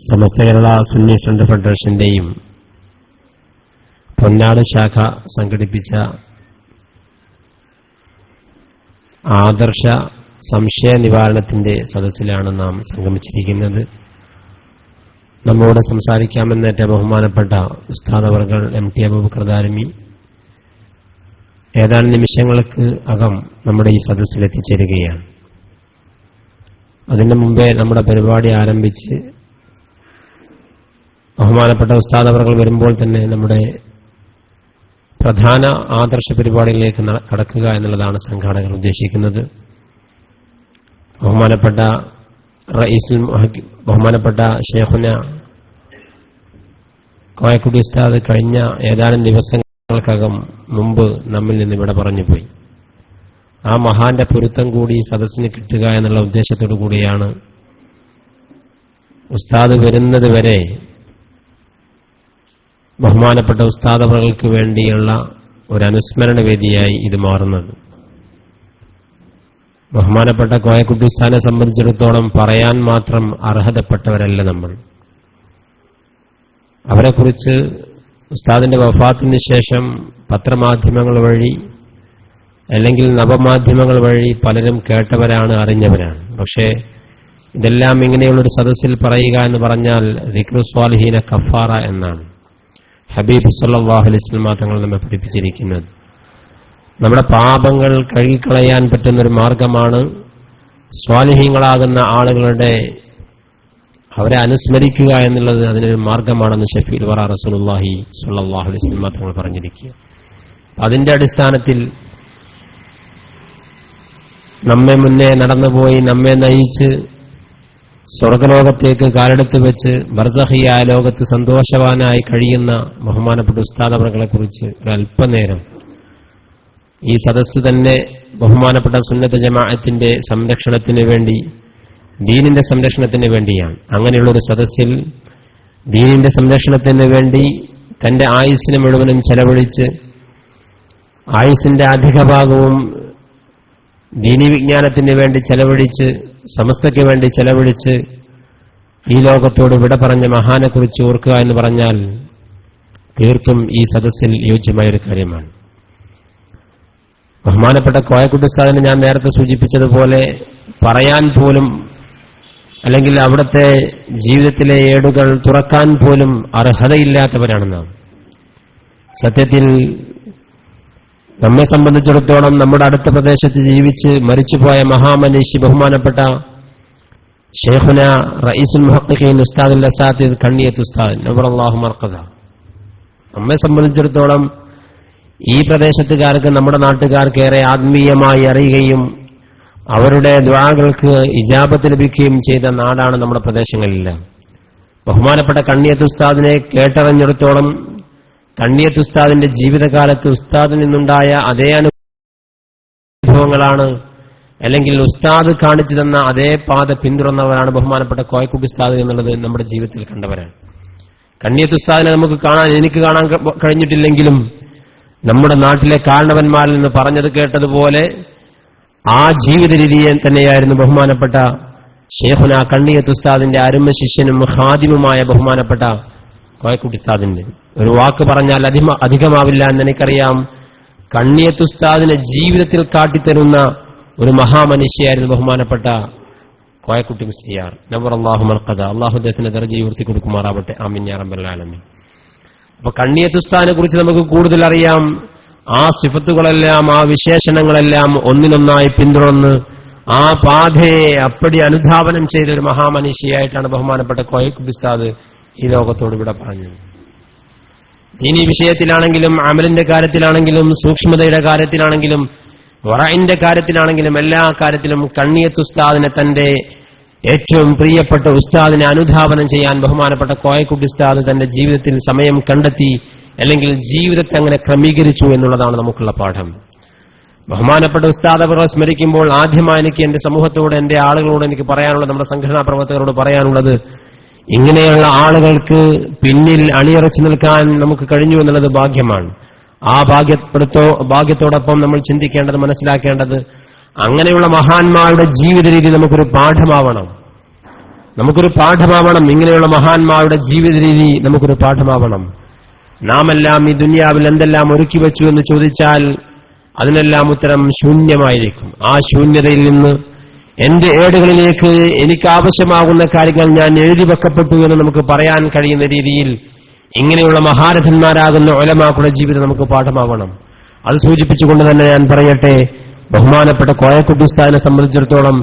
സമസ്ത Kerala Sunni center ഫെഡറേഷന്റെയും പൊന്നാട് ശാഖ സംഘടിപ്പിച്ച ആദർശ സംശയ നിവാരണത്തിന്റെ സദസ്സിലാണ് നാം സംഗമിച്ചിരിക്കുന്നത്. നമ്മോട് സംസാരിക്കാമെന്നേറ്റ ബഹുമാനപ്പെട്ട ഉസ്താദ് എം ടി അബൂബക്കർ ദാരിമി. ഏതാനും നിമിഷങ്ങൾക്ക് അകം നമ്മുടെ ഈ സദസ്സിൽ എത്തിച്ചേരുകയാണ്. അതിനു മുമ്പേ നമ്മുടെ പരിപാടി ആരംഭിച്ച് ബഹുമാനപ്പെട്ട ഉസ്താദ് അവർകൾ വരുമ്പോൾ തന്നെ നമ്മുടെ പ്രധാന ആദർശ പരിപാടിയിലേക്ക് കടക്കുക എന്നുള്ളതാണ് സംഘാടകർ ഉദ്ദേശിക്കുന്നത്. ബഹുമാനപ്പെട്ട മുഹക്കി- ബഹുമാനപ്പെട്ട ഷേഖുന കോയക്കുടി ഉസ്താദ് കഴിഞ്ഞ ഏതാനും ദിവസങ്ങൾക്കകം മുമ്പ് നമ്മിൽ നിന്ന് ഇവിടെ പറഞ്ഞുപോയി. ആ മഹാന്റെ പൊരുത്തം കൂടി സദസ്സിന് കിട്ടുക എന്നുള്ള ഉദ്ദേശത്തോടു കൂടിയാണ് ഉസ്താദ് വരുന്നത് വരെ ബഹുമാനപ്പെട്ട ഉസ്താദവർക്ക് വേണ്ടിയുള്ള ഒരു അനുസ്മരണ വേദിയായി ഇത് മാറുന്നത്. ബഹുമാനപ്പെട്ട കോയക്കുട്ടി ഉസ്താനെ സംബന്ധിച്ചിടത്തോളം പറയാൻ മാത്രം അർഹതപ്പെട്ടവരല്ല നമ്മൾ. അവരെക്കുറിച്ച് ഉസ്താദിന്റെ വഫാത്തിന് ശേഷം പത്രമാധ്യമങ്ങൾ വഴി അല്ലെങ്കിൽ നവമാധ്യമങ്ങൾ വഴി പലരും കേട്ടവരാണ് അറിഞ്ഞവരാണ്. പക്ഷേ ഇതെല്ലാം ഇങ്ങനെയുള്ളൊരു സദസ്സിൽ പറയുക എന്ന് പറഞ്ഞാൽ റിക്രുസ്വാൽഹീന കഫാറ എന്നാണ്. ഹബീബ് സല്ലാഹു അലൈസ്ലമ തങ്ങൾ നമ്മെ പഠിപ്പിച്ചിരിക്കുന്നത്. നമ്മുടെ പാപങ്ങൾ കഴുകിക്കളയാൻ പറ്റുന്ന ഒരു മാർഗമാണ് സ്വാലിഹീങ്ങളാകുന്ന ആളുകളുടെ അവരെ അനുസ്മരിക്കുക എന്നുള്ളത് അതിനൊരു മാർഗമാണെന്ന് ഷഫീൽ വറ സ്വല്ലല്ലാഹു അലൈഹി വസല്ലം തങ്ങൾ പറഞ്ഞിരിക്കുക. അതിന്റെ അടിസ്ഥാനത്തിൽ നമ്മെ മുന്നേ നടന്നുപോയി നമ്മെ നയിച്ച് സ്വർഗലോകത്തേക്ക് കാലെടുത്ത് വെച്ച് ബർസഹിയ ലോകത്ത് സന്തോഷവാനായി കഴിയുന്ന ബഹുമാനപ്പെട്ട ഉസ്താദവകളെ കുറിച്ച് ഒരല്പനേരം. ഈ സദസ്സ് തന്നെ ബഹുമാനപ്പെട്ട സുന്നത്ത ജമാഅത്തിന്റെ സംരക്ഷണത്തിന് വേണ്ടി ദീനിന്റെ സംരക്ഷണത്തിന് വേണ്ടിയാണ്. അങ്ങനെയുള്ള ഒരു സദസ്സിൽ ദീനിന്റെ സംരക്ഷണത്തിന് വേണ്ടി തന്റെ ആയുസ്സിനെ മുഴുവനും ചെലവഴിച്ച് ആയുസ്സിന്റെ അധിക ഭാഗവും ദീനി വിജ്ഞാനത്തിന് വേണ്ടി ചെലവഴിച്ച് സമസ്തയ്ക്ക് വേണ്ടി ചെലവഴിച്ച് ഈ ലോകത്തോട് വിട പറഞ്ഞ മഹാനെക്കുറിച്ച് ഓർക്കുക എന്ന് പറഞ്ഞാൽ തീർത്തും ഈ സദസ്സിൽ യോജ്യമായൊരു കാര്യമാണ്. ബഹുമാനപ്പെട്ട കോയക്കുട്ടിസ്ഥാദിനെ ഞാൻ നേരത്തെ സൂചിപ്പിച്ചതുപോലെ പറയാൻ പോലും അല്ലെങ്കിൽ അവിടുത്തെ ജീവിതത്തിലെ ഏടുകൾ തുറക്കാൻ പോലും അർഹതയില്ലാത്തവരാണ് നാം. സത്യത്തിൽ നമ്മെ സംബന്ധിച്ചിടത്തോളം നമ്മുടെ അടുത്ത പ്രദേശത്ത് ജീവിച്ച് മരിച്ചുപോയ മഹാമനീഷി ബഹുമാനപ്പെട്ട ഷെയ്ഖുന റയീസുൽ മുഹക്കീൻ ഉസ്താദുൽ അസാദി കണ്ണിയത്ത് ഉസ്താദ് നബറല്ലാഹു മർക്കദ നമ്മെ സംബന്ധിച്ചിടത്തോളം ഈ പ്രദേശത്തുകാർക്ക് നമ്മുടെ നാട്ടുകാർക്ക് ഏറെ ആത്മീയമായി അറിയുകയും അവരുടെ ദ്വാകൾക്ക് ഇജാബത്ത് ലഭിക്കുകയും ചെയ്ത നാടാണ് നമ്മുടെ പ്രദേശങ്ങളിൽ ബഹുമാനപ്പെട്ട കണ്ണിയത്ത് ഉസ്താദിനെ കേട്ടറിഞ്ഞിടത്തോളം കണ്ണിയത്ത് ഉസ്താദിന്റെ ജീവിതകാലത്ത് ഉസ്താദിൽ നിന്നുണ്ടായ അതേ അനുഭവങ്ങളാണ്. അല്ലെങ്കിൽ ഉസ്താദ് കാണിച്ചു തന്ന അതേ പാത പിന്തുടർന്നവരാണ് ബഹുമാനപ്പെട്ട കോയക്കുട്ടി ഉസ്താദ് എന്നുള്ളത് നമ്മുടെ ജീവിതത്തിൽ കണ്ടവരാണ്. കണ്ണിയത്ത് ഉസ്താദിനെ നമുക്ക് കാണാൻ എനിക്ക് കാണാൻ കഴിഞ്ഞിട്ടില്ലെങ്കിലും നമ്മുടെ നാട്ടിലെ കാരണവന്മാരിൽ നിന്ന് പറഞ്ഞത് കേട്ടതുപോലെ ആ ജീവിത രീതിയെ തന്നെയായിരുന്നു ബഹുമാനപ്പെട്ട ഷേഖുന കണ്ണിയത്ത് ഉസ്താദിന്റെ അരുമ ശിഷ്യനും ഹാദിമുമായ ബഹുമാനപ്പെട്ട കോയക്കുട്ടി ഉസ്താദിന്റെ. ഒരു വാക്ക് പറഞ്ഞാൽ അധിമ- അധികമാവില്ല എന്ന് എനിക്കറിയാം കണ്ണിയത്ത് ഉസ്താദിനെ ജീവിതത്തിൽ കാട്ടിത്തരുന്ന ഒരു മഹാമനുഷ്യായിരുന്നു ബഹുമാനപ്പെട്ട കോയക്കുട്ടി മുസ്ലിയാർ നബർ അള്ളാഹു മർക്കഥ അള്ളാഹു അദ്ദേഹത്തിന്റെ ദർജ ഉയർത്തി കൊടുക്കുമാറാവട്ടെ. ആലമീൻ. അപ്പൊ കണ്ണിയത്ത് ഉസ്താദിനെ കുറിച്ച് നമുക്ക് കൂടുതൽ അറിയാം. ആ സിഫത്തുകളെല്ലാം ആ വിശേഷണങ്ങളെല്ലാം ഒന്നിനൊന്നായി പിന്തുടർന്ന് ആ പാതയെ അപ്പടി അനുധാപനം ചെയ്ത ഒരു മഹാമനുഷ്യയായിട്ടാണ് ബഹുമാനപ്പെട്ട കോയക്കുട്ടി ഉസ്താദ് ഈ ലോകത്തോട് ഇവിടെ പറഞ്ഞത്. ദീനി വിഷയത്തിലാണെങ്കിലും അമലിന്റെ കാര്യത്തിലാണെങ്കിലും സൂക്ഷ്മതയുടെ കാര്യത്തിലാണെങ്കിലും വറയിന്റെ കാര്യത്തിലാണെങ്കിലും എല്ലാ കാര്യത്തിലും കണ്ണിയത്ത് ഉസ്താദിനെ തന്റെ ഏറ്റവും പ്രിയപ്പെട്ട ഉസ്താദിനെ അനുധാവനം ചെയ്യാൻ ബഹുമാനപ്പെട്ട കോയക്കുട്ടി ഉസ്താദ് തന്റെ ജീവിതത്തിൽ സമയം കണ്ടെത്തി അല്ലെങ്കിൽ ജീവിതത്തെ അങ്ങനെ ക്രമീകരിച്ചു എന്നുള്ളതാണ് നമുക്കുള്ള പാഠം. ബഹുമാനപ്പെട്ട ഉസ്താദ് അവരെ സ്മരിക്കുമ്പോൾ ആദ്യമായി എനിക്ക് എന്റെ സമൂഹത്തോട് എന്റെ ആളുകളോട് എനിക്ക് പറയാനുള്ളത് നമ്മുടെ സംഘടനാ പ്രവർത്തകരോട് പറയാനുള്ളത് ഇങ്ങനെയുള്ള ആളുകൾക്ക് പിന്നിൽ അണിയറച്ചു നിൽക്കാൻ നമുക്ക് കഴിഞ്ഞു എന്നുള്ളത് ഭാഗ്യമാണ്. ആ ഭാഗ്യപ്പെടുത്തോ ഭാഗ്യത്തോടൊപ്പം നമ്മൾ ചിന്തിക്കേണ്ടത് മനസ്സിലാക്കേണ്ടത് അങ്ങനെയുള്ള മഹാന്മാരുടെ ജീവിത രീതി നമുക്കൊരു പാഠമാവണം. നമുക്കൊരു പാഠമാവണം. ഇങ്ങനെയുള്ള മഹാന്മാരുടെ ജീവിത രീതി നമുക്കൊരു പാഠമാവണം. നാമെല്ലാം ഈ ദുനിയാവിൽ എന്തെല്ലാം ഒരുക്കി വെച്ചു എന്ന് ചോദിച്ചാൽ അതിനെല്ലാം ഉത്തരം ശൂന്യമായിരിക്കും. ആ ശൂന്യതയിൽ നിന്ന് എന്റെ ഏടുകളിലേക്ക് എനിക്ക് ആവശ്യമാകുന്ന കാര്യങ്ങൾ ഞാൻ എഴുതി വെക്കപ്പെട്ടു എന്ന് നമുക്ക് പറയാൻ കഴിയുന്ന രീതിയിൽ ഇങ്ങനെയുള്ള മഹാരഥന്മാരാകുന്ന ഒലമാക്കുള്ള ജീവിതം നമുക്ക് പാഠമാവണം. അത് സൂചിപ്പിച്ചുകൊണ്ട് തന്നെ ഞാൻ പറയട്ടെ ബഹുമാനപ്പെട്ട കോയക്കുട്ടിസ്ഥാനെ സംബന്ധിച്ചിടത്തോളം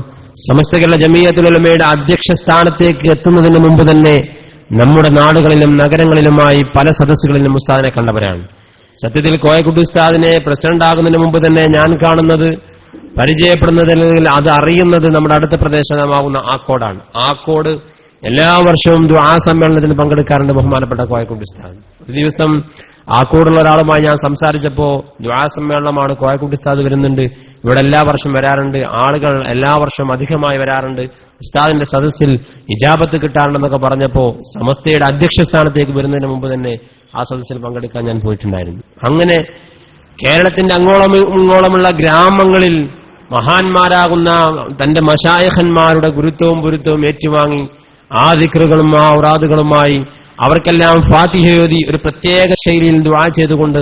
സമസ്ത കേരള ജമീയത്തുലമയുടെ അധ്യക്ഷ സ്ഥാനത്തേക്ക് എത്തുന്നതിന് മുമ്പ് തന്നെ നമ്മുടെ നാടുകളിലും നഗരങ്ങളിലുമായി പല സദസ്സുകളിലും ഉസ്താദിനെ കണ്ടവരാണ്. സത്യത്തിൽ കോയക്കുട്ടി ഉസ്താദിനെ പ്രസിഡന്റ് ആകുന്നതിന് മുമ്പ് തന്നെ ഞാൻ കാണുന്നത് പരിചയപ്പെടുന്നത് അല്ലെങ്കിൽ അത് അറിയുന്നത് നമ്മുടെ അടുത്ത പ്രദേശമാകുന്ന ആക്കോടാണ് ആക്കോട് എല്ലാ വർഷവും ദുആ സമ്മേളനത്തിന് പങ്കെടുക്കാറുണ്ട് ബഹുമാനപ്പെട്ട കോയക്കുട്ടി ഉസ്താദ് ഒരു ദിവസം ആക്കോടുള്ള ഒരാളുമായി ഞാൻ സംസാരിച്ചപ്പോ ദ്വാ സമ്മേളനമാണ് കോയക്കുട്ടി ഉസ്താദ് വരുന്നുണ്ട്. ഇവിടെ എല്ലാ വർഷം വരാറുണ്ട്. ആളുകൾ എല്ലാ വർഷവും അധികമായി വരാറുണ്ട്. ഉസ്താദിന്റെ സദസ്സിൽ ഇജാബത്ത് കിട്ടാറുണ്ടെന്നൊക്കെ പറഞ്ഞപ്പോ സമസ്തയുടെ അധ്യക്ഷ സ്ഥാനത്തേക്ക് വരുന്നതിന് മുമ്പ് തന്നെ ആ സദസ്സിൽ പങ്കെടുക്കാൻ ഞാൻ പോയിട്ടുണ്ടായിരുന്നു. അങ്ങനെ കേരളത്തിന്റെ അങ്ങോളം ഇങ്ങോളമുള്ള ഗ്രാമങ്ങളിൽ മഹാന്മാരാകുന്ന തന്റെ മഷായഹന്മാരുടെ ഗുരുത്വവും ഗുരുത്വവും ഏറ്റുവാങ്ങി ആ ദിക്റുകളും ആ ഉറാദുകളുമായി അവർക്കെല്ലാം ഫാത്തിഹയോതി ഒരു പ്രത്യേക ശൈലിയിൽ ദുആ ചെയ്തുകൊണ്ട്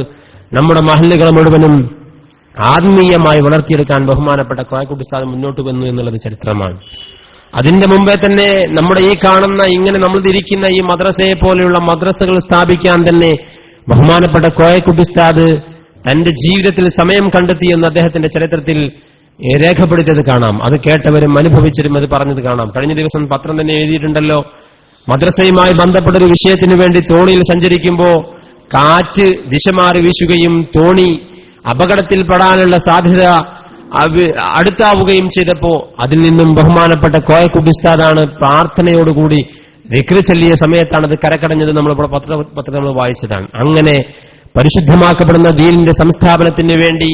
നമ്മുടെ മഹല്ലുകൾ മുഴുവനും ആത്മീയമായി വളർത്തിയെടുക്കാൻ ബഹുമാനപ്പെട്ട കോയക്കുട്ടി സാദ് മുന്നോട്ട് വന്നു എന്നുള്ളത് ചരിത്രമാണ്. അതിന്റെ മുമ്പേ തന്നെ നമ്മുടെ ഈ കാണുന്ന ഇങ്ങനെ നമ്മൾ ഇരിക്കുന്ന ഈ മദ്രസയെ പോലെയുള്ള മദ്രസകൾ സ്ഥാപിക്കാൻ തന്നെ ബഹുമാനപ്പെട്ട കോയക്കുട്ടി ഉസ്താദ് തന്റെ ജീവിതത്തിൽ സമയം കണ്ടെത്തിയെന്ന് അദ്ദേഹത്തിന്റെ ചരിത്രത്തിൽ രേഖപ്പെടുത്തിയത് കാണാം. അത് കേട്ടവരും അനുഭവിച്ചവരും അത് പറഞ്ഞത് കാണാം. കഴിഞ്ഞ ദിവസം പത്രം തന്നെ എഴുതിയിട്ടുണ്ടല്ലോ. മദ്രസയുമായി ബന്ധപ്പെട്ട ഒരു വിഷയത്തിന് വേണ്ടി തോണിയിൽ സഞ്ചരിക്കുമ്പോൾ കാറ്റ് ദിശമാറി വീശുകയും തോണി അപകടത്തിൽ അപകടത്തിൽപ്പെടാനുള്ള സാധ്യത അടുത്താവുകയും ചെയ്തപ്പോ അതിൽ നിന്നും ബഹുമാനപ്പെട്ട കോയക്കുബിസ്താദാണ് പ്രാർത്ഥനയോടുകൂടി വിക്രി ചൊല്ലിയ സമയത്താണ് അത് കരക്കടഞ്ഞത് നമ്മൾ പത്ര പത്രത്തിൽ നമ്മൾ വായിച്ചതാണ്. അങ്ങനെ പരിശുദ്ധമാക്കപ്പെടുന്ന ദീനിന്റെ സംസ്ഥാപനത്തിന് വേണ്ടി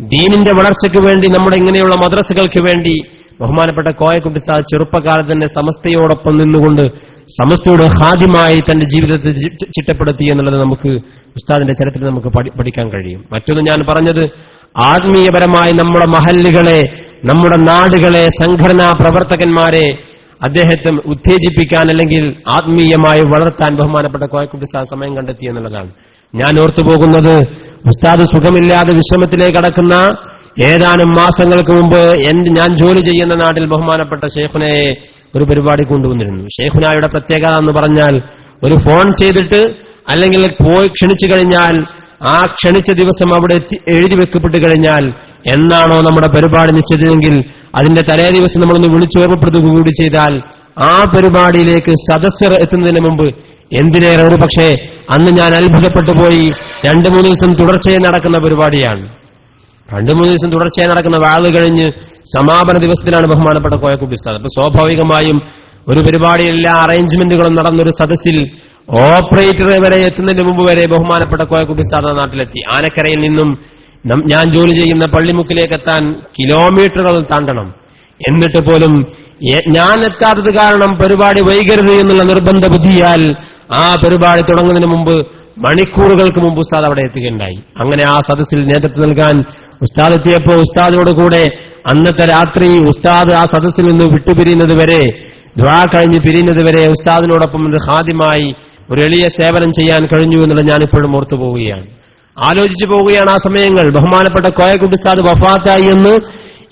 ദീനിന്റെ വളർച്ചയ്ക്ക് വേണ്ടി നമ്മുടെ ഇങ്ങനെയുള്ള മദ്രസകൾക്ക് വേണ്ടി ബഹുമാനപ്പെട്ട കോയക്കുട്ടി ഉസ്താദ് ചെറുപ്പകാലത്ത് തന്നെ സമസ്തയോടൊപ്പം നിന്നുകൊണ്ട് സമസ്തയുടെ ഹാദ്യമായി തന്റെ ജീവിതത്തെ ചിട്ടപ്പെടുത്തി എന്നുള്ളത് നമുക്ക് ഉസ്താദിന്റെ ചരിത്രത്തിൽ നമുക്ക് പഠിക്കാൻ കഴിയും. മറ്റൊന്ന് ഞാൻ പറഞ്ഞത് ആത്മീയപരമായി നമ്മുടെ മഹല്ലുകളെ നമ്മുടെ നാടുകളെ സംഘടനാ പ്രവർത്തകന്മാരെ അദ്ദേഹത്തെ ഉത്തേജിപ്പിക്കാൻ അല്ലെങ്കിൽ ആത്മീയമായി വളർത്താൻ ബഹുമാനപ്പെട്ട കോയക്കുട്ടി സാർ സമയം കണ്ടെത്തി എന്നുള്ളതാണ്. ഞാൻ ഓർത്തുപോകുന്നത് ഉസ്താദ് സുഖമില്ലാതെ വിശ്രമത്തിലേക്ക് കടക്കുന്ന ഏതാനും മാസങ്ങൾക്ക് മുമ്പ് എന്റെ ഞാൻ ജോലി ചെയ്യുന്ന നാട്ടിൽ ബഹുമാനപ്പെട്ട ഷെയ്ഖുനയെ ഒരു പരിപാടി കൊണ്ടുവന്നിരുന്നു. ഷെയ്ഖുനായുടെ പ്രത്യേകത എന്ന് പറഞ്ഞാൽ ഒരു ഫോൺ ചെയ്തിട്ട് അല്ലെങ്കിൽ പോയി ക്ഷണിച്ചു കഴിഞ്ഞാൽ ആ ക്ഷണിച്ച ദിവസം അവിടെ എഴുതി വെക്കപ്പെട്ട് കഴിഞ്ഞാൽ എന്നാണോ നമ്മുടെ പരിപാടി നിശ്ചയിച്ചതെങ്കിൽ അതിന്റെ തലേ ദിവസം നമ്മളൊന്ന് വിളിച്ചോർമ്മപ്പെടുത്തുക കൂടി ചെയ്താൽ ആ പരിപാടിയിലേക്ക് സദസ്യർ എത്തുന്നതിന് മുമ്പ് എന്തിനേറെ ഒരു പക്ഷേ അന്ന് ഞാൻ അത്ഭുതപ്പെട്ടു പോയി. രണ്ടു മൂന്ന് ദിവസം തുടർച്ചയായി നടക്കുന്ന പരിപാടിയാണ്. രണ്ടു മൂന്ന് ദിവസം തുടർച്ചയായി നടക്കുന്ന വാൾ കഴിഞ്ഞ് സമാപന ദിവസത്തിലാണ് ബഹുമാനപ്പെട്ട കോയക്കുട്ടി ഉസ്താദ് അപ്പൊ സ്വാഭാവികമായും ഒരു പരിപാടിയിൽ എല്ലാ അറേഞ്ച്മെന്റുകളും നടന്നൊരു സദസ്സിൽ ഓപ്പറേറ്ററെ വരെ എത്തുന്നതിന് മുമ്പ് വരെ ബഹുമാനപ്പെട്ട കോയക്കുട്ടി ഉസ്താദ് നാട്ടിലെത്തി. ആനക്കരയിൽ നിന്നും ഞാൻ ജോലി ചെയ്യുന്ന പള്ളിമുക്കിലേക്ക് എത്താൻ കിലോമീറ്ററുകൾ താണ്ടണം. എന്നിട്ട് പോലും ഞാൻ എത്താത്തത് കാരണം പരിപാടി വൈകരുത് എന്നുള്ള നിർബന്ധ ബുദ്ധിയാൽ ആ പരിപാടി തുടങ്ങുന്നതിന് മുമ്പ് മണിക്കൂറുകൾക്ക് മുമ്പ് ഉസ്താദ് അവിടെ എത്തുകയുണ്ടായി. അങ്ങനെ ആ സദസ്സിൽ നേതൃത്വം നൽകാൻ ഉസ്താദ് എത്തിയപ്പോ ഉസ്താദിനോട് കൂടെ അന്നത്തെ രാത്രി ഉസ്താദ് ആ സദസ്സിൽ നിന്ന് വിട്ടുപിരിയുന്നത് വരെ ദ്വാ കഴിഞ്ഞ് പിരിയുന്നത് വരെ ഉസ്താദിനോടൊപ്പം ഒരു ഹാദ്യമായി ഒരു എളിയ സേവനം ചെയ്യാൻ കഴിഞ്ഞു എന്നുള്ളത് ഞാൻ ഇപ്പോഴും ഓർത്തു പോവുകയാണ്. ആലോചിച്ചു പോവുകയാണ് ആ സമയങ്ങൾ. ബഹുമാനപ്പെട്ട കോയക്കുട്ടി ഉസ്താദ് വഫാത്തായി എന്ന്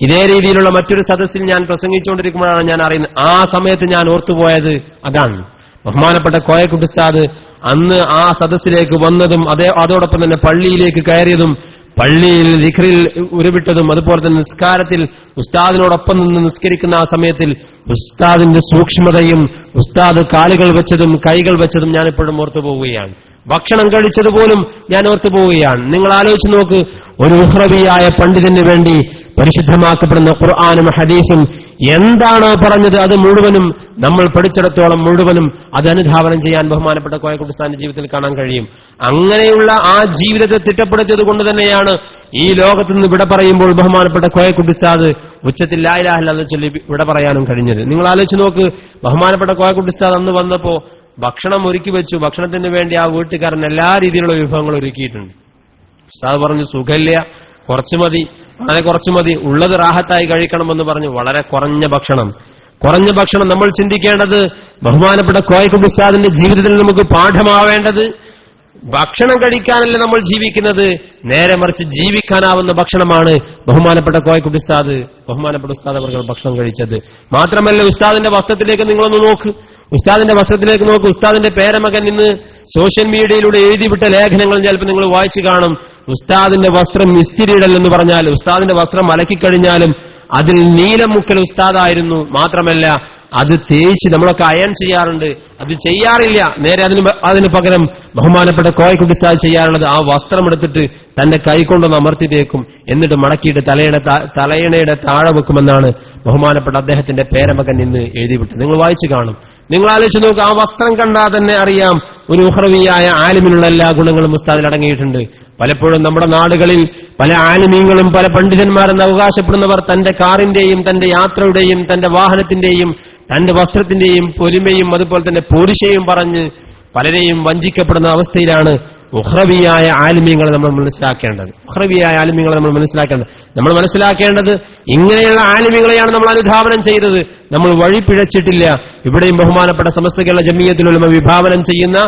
ഇതേ രീതിയിലുള്ള മറ്റൊരു സദസ്സിൽ ഞാൻ പ്രസംഗിച്ചുകൊണ്ടിരിക്കുമ്പോഴാണ് ഞാൻ അറിയുന്നത്. ആ സമയത്ത് ഞാൻ ഓർത്തുപോയത് അതാണ്. ബഹുമാനപ്പെട്ട കോയക്കുട്ടി ഉസ്താദ് അന്ന് ആ സദസ്സിലേക്ക് വന്നതും അതേ അതോടൊപ്പം തന്നെ പള്ളിയിലേക്ക് കയറിയതും പള്ളിയിൽ ദിഖറിൽ ഉരുവിട്ടതും അതുപോലെ തന്നെ നിസ്കാരത്തിൽ ഉസ്താദിനോടൊപ്പം നിന്ന് നിസ്കരിക്കുന്ന ആ സമയത്തിൽ ഉസ്താദിന്റെ സൂക്ഷ്മതയും ഉസ്താദ് കാലുകൾ വെച്ചതും കൈകൾ വെച്ചതും ഞാൻ എപ്പോഴും ഓർത്തു പോവുകയാണ്. ഭക്ഷണം കഴിച്ചതുപോലും ഞാൻ ഓർത്തു പോവുകയാണ്. നിങ്ങൾ ആലോചിച്ച് നോക്ക് ഒരു ഉഹ്റവിയായ പണ്ഡിതന് വേണ്ടി പരിശുദ്ധമാക്കപ്പെടുന്ന ഖുർആാനും ഹദീസും എന്താണോ പറഞ്ഞത് അത് മുഴുവനും നമ്മൾ പഠിച്ചിടത്തോളം മുഴുവനും അത് അനുധാവനം ചെയ്യാൻ ബഹുമാനപ്പെട്ട കോയക്കുട്ടിസ്ഥാന്റെ ജീവിതത്തിൽ കാണാൻ കഴിയും. അങ്ങനെയുള്ള ആ ജീവിതത്തെ തിട്ടപ്പെടുത്തിയത് കൊണ്ട് തന്നെയാണ് ഈ ലോകത്ത് നിന്ന് വിട പറയുമ്പോൾ ബഹുമാനപ്പെട്ട കോയക്കുട്ടിസ്ഥാദ് ഉച്ചത്തിൽ ലായിലാഹില്ലാതെ ചൊല്ലി വിട പറയാനും കഴിഞ്ഞത്. നിങ്ങൾ ആലോചിച്ച് നോക്ക് ബഹുമാനപ്പെട്ട കോയക്കുട്ടിസ്ഥാദ് അന്ന് വന്നപ്പോ ഭക്ഷണം ഒരുക്കി വെച്ചു. ഭക്ഷണത്തിന് വേണ്ടി ആ വീട്ടുകാരൻ എല്ലാ രീതിയിലുള്ള വിഭവങ്ങളും ഒരുക്കിയിട്ടുണ്ട്. ഉസ്താദ് പറഞ്ഞു സുഖമില്ല കുറച്ചു മതി. വളരെ കുറച്ചു മതി. ഉള്ളത് റാഹത്തായി കഴിക്കണമെന്ന് പറഞ്ഞു വളരെ കുറഞ്ഞ ഭക്ഷണം. കുറഞ്ഞ ഭക്ഷണം നമ്മൾ ചിന്തിക്കേണ്ടത് ബഹുമാനപ്പെട്ട കോയക്കുബ് ഉസ്താദിന്റെ ജീവിതത്തിൽ നമുക്ക് പാഠമാവേണ്ടത് ഭക്ഷണം കഴിക്കാനല്ല നമ്മൾ ജീവിക്കുന്നത്. നേരെ മറിച്ച് ജീവിക്കാനാവുന്ന ഭക്ഷണമാണ് ബഹുമാനപ്പെട്ട കോയക്കുട്ടി ഉസ്താദ് ബഹുമാനപ്പെട്ട ഉസ്താദ് അവർ ഭക്ഷണം കഴിച്ചത്. മാത്രമല്ല ഉസ്താദിന്റെ വസ്ത്രത്തിലേക്ക് നിങ്ങളൊന്ന് നോക്ക്. ഉസ്താദിന്റെ വസ്ത്രത്തിലേക്ക് നോക്ക്. ഉസ്താദിന്റെ പേരമകൻ ഇന്ന് സോഷ്യൽ മീഡിയയിലൂടെ എഴുതിവിട്ട ലേഖനങ്ങൾ ചിലപ്പോൾ നിങ്ങൾ വായിച്ചു കാണും. ഉസ്താദിന്റെ വസ്ത്രം ഇസ്തിരിയിടൽ എന്ന് പറഞ്ഞാൽ ഉസ്താദിന്റെ വസ്ത്രം അലക്കിക്കഴിഞ്ഞാലും അതിൽ നീലമുക്കൽ ഉസ്താദായിരുന്നു. മാത്രമല്ല അത് തേച്ച് നമ്മളൊക്കെ അയൺ ചെയ്യാറുണ്ട്. അത് ചെയ്യാറില്ല. നേരെ അതിന് അതിന് പകരം ബഹുമാനപ്പെട്ട കോയക്കുട്ടി ഉസ്താദ് ചെയ്യാറുള്ളത് ആ വസ്ത്രം എടുത്തിട്ട് തന്റെ കൈകൊണ്ടൊന്ന് അമർത്തി തേക്കും എന്നിട്ട് മടക്കിയിട്ട് തലയണ തലയണയുടെ താഴെ വെക്കുമെന്നാണ് ബഹുമാനപ്പെട്ട അദ്ദേഹത്തിന്റെ പേരമകൻ ഇന്ന് എഴുതിവിട്ടത്. നിങ്ങൾ വായിച്ചു കാണും. നിങ്ങൾ ആലോചിച്ച് നോക്കുക ആ വസ്ത്രം കണ്ടാൽ തന്നെ അറിയാം. ഒരു ഉഹ്റവിയായ ആലിമിനുള്ള എല്ലാ ഗുണങ്ങളും ഉസ്താദിൽ അടങ്ങിയിട്ടുണ്ട്. പലപ്പോഴും നമ്മുടെ നാടുകളിൽ പല ആലിമീങ്ങളും പല പണ്ഡിതന്മാരെന്ന് അവകാശപ്പെടുന്നവർ തന്റെ കാറിന്റെയും തന്റെ യാത്രയുടെയും തന്റെ വാഹനത്തിന്റെയും തന്റെ വസ്ത്രത്തിന്റെയും പൊലിമയും അതുപോലെ തന്നെ പോരിശയും പറഞ്ഞ് പലരെയും വഞ്ചിക്കപ്പെടുന്ന അവസ്ഥയിലാണ് ഉഹ്റവിയായ ആലിമ്യങ്ങൾ നമ്മൾ മനസ്സിലാക്കേണ്ടത്. ഉഹ്രവിയായ ആലിമ്യങ്ങൾ നമ്മൾ മനസ്സിലാക്കേണ്ടത്. നമ്മൾ മനസ്സിലാക്കേണ്ടത് ഇങ്ങനെയുള്ള ആലിമ്യങ്ങളെയാണ് നമ്മൾ അനുധാവനം ചെയ്തത്. നമ്മൾ വഴി പിഴച്ചിട്ടില്ല. ഇവിടെയും ബഹുമാനപ്പെട്ട സമസ്ത കേരള ജമീയത്തിലുള്ള വിഭാവനം ചെയ്യുന്ന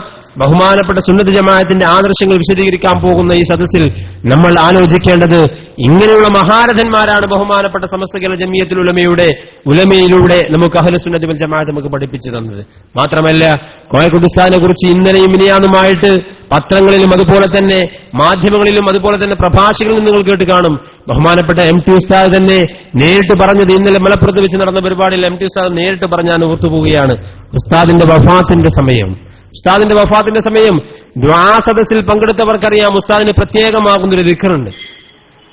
ബഹുമാനപ്പെട്ട സുന്നത ജമാഅത്തിന്റെ ആദർശങ്ങൾ വിശദീകരിക്കാൻ പോകുന്ന ഈ സദസ്സിൽ നമ്മൾ ആലോചിക്കേണ്ടത് ഇങ്ങനെയുള്ള മഹാരഥന്മാരാണ് ബഹുമാനപ്പെട്ട സമസ്ത കേരള ജമീയത്തിൽ ഉലമയുടെ ഉലമയിലൂടെ നമുക്ക് അഹല സുന്നത ജമാഅത്ത് നമുക്ക് പഠിപ്പിച്ചു തന്നത്. മാത്രമല്ല കോയക്കുടിസ്ഥാനെ കുറിച്ച് ഇന്നലെയും ഇനിയാന്നുമായിട്ട് പത്രങ്ങളിലും അതുപോലെ തന്നെ മാധ്യമങ്ങളിലും അതുപോലെ തന്നെ പ്രഭാഷകളിൽ നിങ്ങൾ കേട്ട് കാണും. ബഹുമാനപ്പെട്ട എം ടി ഉസ്താദ് തന്നെ നേരിട്ട് പറഞ്ഞത് ഇന്നലെ മലപ്പുറത്ത് വെച്ച് നടന്ന പരിപാടിയിൽ എം ടി ഉസ്താദ് നേരിട്ട് പറഞ്ഞാൽ ഓർത്തുപോവുകയാണ് ഉസ്താദിന്റെ വഫാത്തിന്റെ സമയം. ഉസ്താദിന്റെ വഫാത്തിന്റെ സമയം. ദ്വാസദസ്സിൽ പങ്കെടുത്തവർക്കറിയാം ഉസ്താദിന് പ്രത്യേകമാകുന്നൊരു ദിക്കറുണ്ട്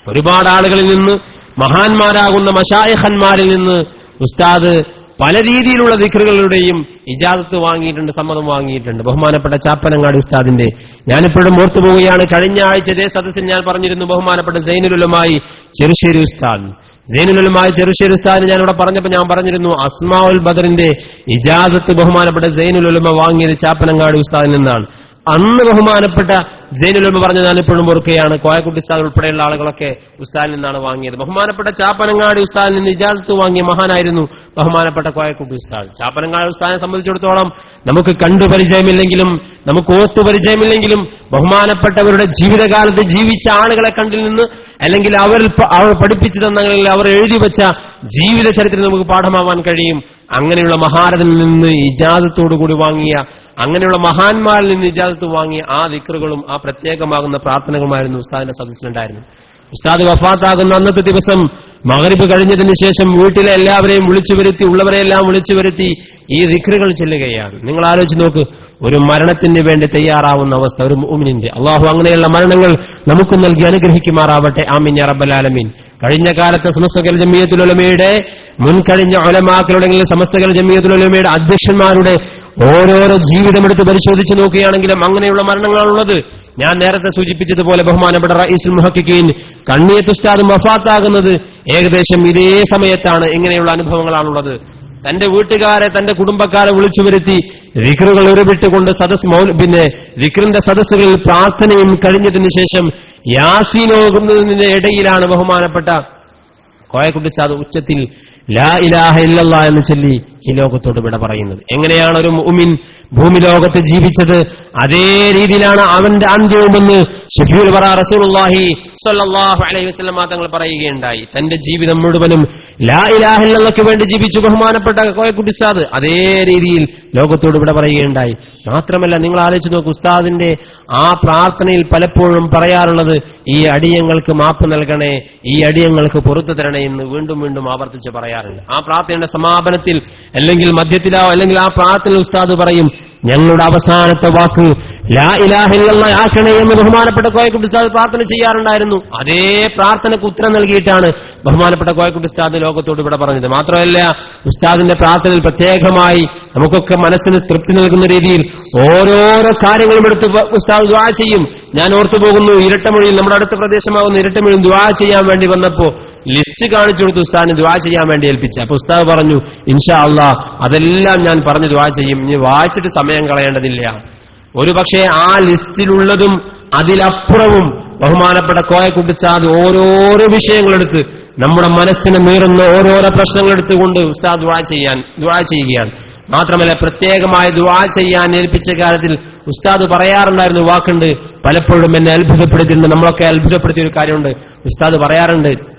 ഒരുപാട് ആളുകളിൽ നിന്ന് മഹാന്മാരാകുന്ന മഷായഹന്മാരിൽ നിന്ന് ഉസ്താദ് പല രീതിയിലുള്ള ദിക്കറുകളുടെയും ഇജാദത്ത് വാങ്ങിയിട്ടുണ്ട് സമ്മതം വാങ്ങിയിട്ടുണ്ട്. ബഹുമാനപ്പെട്ട ചാപ്പനങ്ങാട് ഉസ്താദിന്റെ ഞാനിപ്പോഴും ഓർത്തു പോവുകയാണ്. കഴിഞ്ഞ ആഴ്ച ഇതേ സദസ്സിൽ ഞാൻ പറഞ്ഞിരുന്നു ബഹുമാനപ്പെട്ട സൈനുലുലമായി ചെറുശ്ശേരി ഉസ്താദ്. സൈനുലുലമായി ചെറുശ്ശേരി ഉസ്താദിന് ഞാൻ ഇവിടെ പറഞ്ഞപ്പോൾ ഞാൻ പറഞ്ഞിരുന്നു അസ്മാഉൽ ബദറിന്റെ ഇജാസത്ത് ബഹുമാനപ്പെട്ട സൈനുലുലമ വാങ്ങിയത് ചാപ്പനങ്ങാട് ഉസ്താദിൽ നിന്നാണ്. അന്ന് ബഹുമാനപ്പെട്ട ജൈനുലമ പറഞ്ഞ ഞാൻ ഇപ്പോഴും ഓർക്കുകയാണ് കോയക്കുട്ടി ഉസ്താദ് ഉൾപ്പെടെയുള്ള ആളുകളൊക്കെ ഉസ്താദിൽ നിന്നാണ് വാങ്ങിയത്. ബഹുമാനപ്പെട്ട ചാപ്പനങ്ങാടി ഉസ്താദിൽ നിന്ന് ഇജാസത്ത് വാങ്ങിയ മഹാനായിരുന്നു ബഹുമാനപ്പെട്ട കോയക്കുട്ടി ഉസ്താദ്. ചാപ്പനങ്ങാടി ഉസ്താദിനെ സംബന്ധിച്ചിടത്തോളം നമുക്ക് കണ്ടു പരിചയമില്ലെങ്കിലും നമുക്ക് ഓത്തു പരിചയമില്ലെങ്കിലും ബഹുമാനപ്പെട്ടവരുടെ ജീവിതകാലത്ത് ജീവിച്ച ആളുകളെ കണ്ടിൽ നിന്ന് അല്ലെങ്കിൽ അവർ അവർ പഠിപ്പിച്ചു തന്നെങ്കിൽ അവർ എഴുതി വെച്ച ജീവിത ചരിത്രം നമുക്ക് പാഠമാവാൻ കഴിയും. അങ്ങനെയുള്ള മഹാരതിൽ നിന്ന് ഇജാദത്തോടുകൂടി വാങ്ങിയ അങ്ങനെയുള്ള മഹാന്മാരിൽ നിന്ന് ഇജാദത്ത് വാങ്ങിയ ആ വിക്രുകളും ആ പ്രത്യേകമാകുന്ന പ്രാർത്ഥനകളുമായിരുന്നു ഉസ്താദിന്റെ സദസ്സിലുണ്ടായിരുന്നു ഉസ്താദ് വഫാത്താകുന്ന അന്നത്തെ ദിവസം മകരിബ് കഴിഞ്ഞതിന് ശേഷം വീട്ടിലെ എല്ലാവരെയും വിളിച്ചു വരുത്തി ഉള്ളവരെയെല്ലാം വിളിച്ചു വരുത്തി ഈ ദിക്റുകൾ ചെല്ലുകയാണ്. നിങ്ങൾ ആലോചിച്ച് നോക്ക് ഒരു മരണത്തിന് വേണ്ടി തയ്യാറാവുന്ന അവസ്ഥ ഒരു മുഅ്മിനിന്റെ. അള്ളാഹു അങ്ങനെയുള്ള മരണങ്ങൾ നമുക്ക് നൽകി അനുഗ്രഹിക്കുമാറാവട്ടെ. ആമിൻ ആലമീൻ. കഴിഞ്ഞ കാലത്തെ സമസ്തകൽ ജമിയത്തുലമയുടെ മുൻകഴിഞ്ഞ ഒലമാക്കളുടെ സമസ്തകൽ ജമിയത്തുലമയുടെ അധ്യക്ഷന്മാരുടെ ഓരോരോ ജീവിതമെടുത്ത് പരിശോധിച്ചു നോക്കുകയാണെങ്കിലും അങ്ങനെയുള്ള മരണങ്ങളാണുള്ളത് ഞാൻ നേരത്തെ സൂചിപ്പിച്ചതുപോലെ ബഹുമാനപ്പെട്ട മുഹക്കിക്കീൻ കണ്ണിയത്ത് തുഷ്ടാദ് മഫാത്താകുന്നത് ഏകദേശം ഇതേ സമയത്താണ് ഇങ്ങനെയുള്ള അനുഭവങ്ങളാണുള്ളത്. തന്റെ വീട്ടുകാരെ തന്റെ കുടുംബക്കാരെ വിളിച്ചു വരുത്തി വിക്രുകൾ ഉരുവിട്ടുകൊണ്ട് സദസ് മൗന പിന്നെ വിക്രിന്റെ സദസ്സുകളിൽ പ്രാർത്ഥനയും കഴിഞ്ഞതിന് ശേഷം യാസീനോകുന്നതിന്റെ ഇടയിലാണ് ബഹുമാനപ്പെട്ട കോയക്കുട്ടി സാദ് ഉച്ചത്തിൽ ലാ ഇലാഹ ഇല്ലല്ല എന്ന് ചൊല്ലി ഈ ലോകത്തോട് വിട പറയുന്നത്. എങ്ങനെയാണ് ഒരു ഉമിൻ ഭൂമി ലോകത്ത് ജീവിച്ചത്? അതേ രീതിയിലാണ് അവന്റെ അന്ത്യവുമെന്ന് ഷഫീർ പറ റസൂലുള്ളാഹി സ്വല്ലല്ലാഹു അലൈഹി വസല്ലം തങ്ങൾ പറയുകയുണ്ടായി. തന്റെ ജീവിതം മുഴുവനും ലാ ഇലാഹ ഇല്ലല്ലക്ക് വേണ്ടി ജീവിച്ചു ബഹുമാനപ്പെട്ട കോയക്കുട്ടി ഉസ്താദ് അതേ രീതിയിൽ ലോകത്തോട് ഇവിടെ പറയുകയുണ്ടായി. മാത്രമല്ല നിങ്ങൾ ആലോചിച്ച് നോക്കൂ ഉസ്താദിന്റെ ആ പ്രാർത്ഥനയിൽ പലപ്പോഴും പറയാറുള്ളത് ഈ അടിയങ്ങൾക്ക് മാപ്പ് നൽകണേ ഈ അടിയങ്ങൾക്ക് പുറത്തു തരണേ എന്ന് വീണ്ടും വീണ്ടും ആവർത്തിച്ച് പറയാറുണ്ട്. ആ പ്രാർത്ഥനയുടെ സമാപനത്തിൽ അല്ലെങ്കിൽ മധ്യത്തിലോ അല്ലെങ്കിൽ ആ പ്രാർത്ഥന ഉസ്താദ് പറയും ഞങ്ങളുടെ അവസാനത്തെ വാക്ക് ലാ ഇലാഹില്ല ആക്കണേ എന്ന് ബഹുമാനപ്പെട്ട കോയക്കുട്ടി ഉസ്താദ് പ്രാർത്ഥന ചെയ്യാറുണ്ടായിരുന്നു. അതേ പ്രാർത്ഥനയ്ക്ക് ഉത്തരം നൽകിയിട്ടാണ് ബഹുമാനപ്പെട്ട കോയക്കുട്ടി ഉസ്താദ് ലോകത്തോട് ഇവിടെ പറഞ്ഞത്. മാത്രമല്ല ഉസ്താദിന്റെ പ്രാർത്ഥനയിൽ പ്രത്യേകമായി നമുക്കൊക്കെ മനസ്സിന് തൃപ്തി നൽകുന്ന രീതിയിൽ ഓരോരോ കാര്യങ്ങളും എടുത്ത് ഉസ്താദ് ദ്വാ ചെയ്യും. ഞാൻ ഓർത്തു പോകുന്നു ഇരട്ടമൊഴിയിൽ നമ്മുടെ അടുത്ത പ്രദേശമാകുന്ന ഇരട്ടമൊഴിയിൽ ദ്വാ ചെയ്യാൻ വേണ്ടി വന്നപ്പോ ലിസ്റ്റ് കാണിച്ചു കൊടുത്ത് ഉസ്താദിന് ദ്വാ ചെയ്യാൻ വേണ്ടി ഏൽപ്പിച്ചു. അപ്പൊ ഉസ്താദ് പറഞ്ഞു ഇൻഷാ അള്ളാ അതെല്ലാം ഞാൻ പറഞ്ഞു ദ്വാ ചെയ്യും. ഇനി വായിച്ചിട്ട് സമയം കളയേണ്ടതില്ല. ഒരുപക്ഷെ ആ ലിസ്റ്റിലുള്ളതും അതിലപ്പുറവും ബഹുമാനപ്പെട്ട കോയക്കുട്ടിച്ചാത് ഓരോരോ വിഷയങ്ങളെടുത്ത് നമ്മുടെ മനസ്സിന് മീറുന്ന ഓരോരോ പ്രശ്നങ്ങൾ എടുത്തുകൊണ്ട് ഉസ്താദ് ദുവാ ചെയ്യാൻ ദുവാ ചെയ്യുകയാണ്. മാത്രമല്ല പ്രത്യേകമായി ദുവാ ചെയ്യാൻ ഏൽപ്പിച്ച കാര്യത്തിൽ ഉസ്താദ് പറയാറുണ്ടായിരുന്നു വാക്കുണ്ട് പലപ്പോഴും എന്നെ അത്ഭുതപ്പെടുത്തിയിട്ടുണ്ട് നമ്മളൊക്കെ അത്ഭുതപ്പെടുത്തിയ ഒരു കാര്യമുണ്ട്. ഉസ്താദ് പറയാറുണ്ട്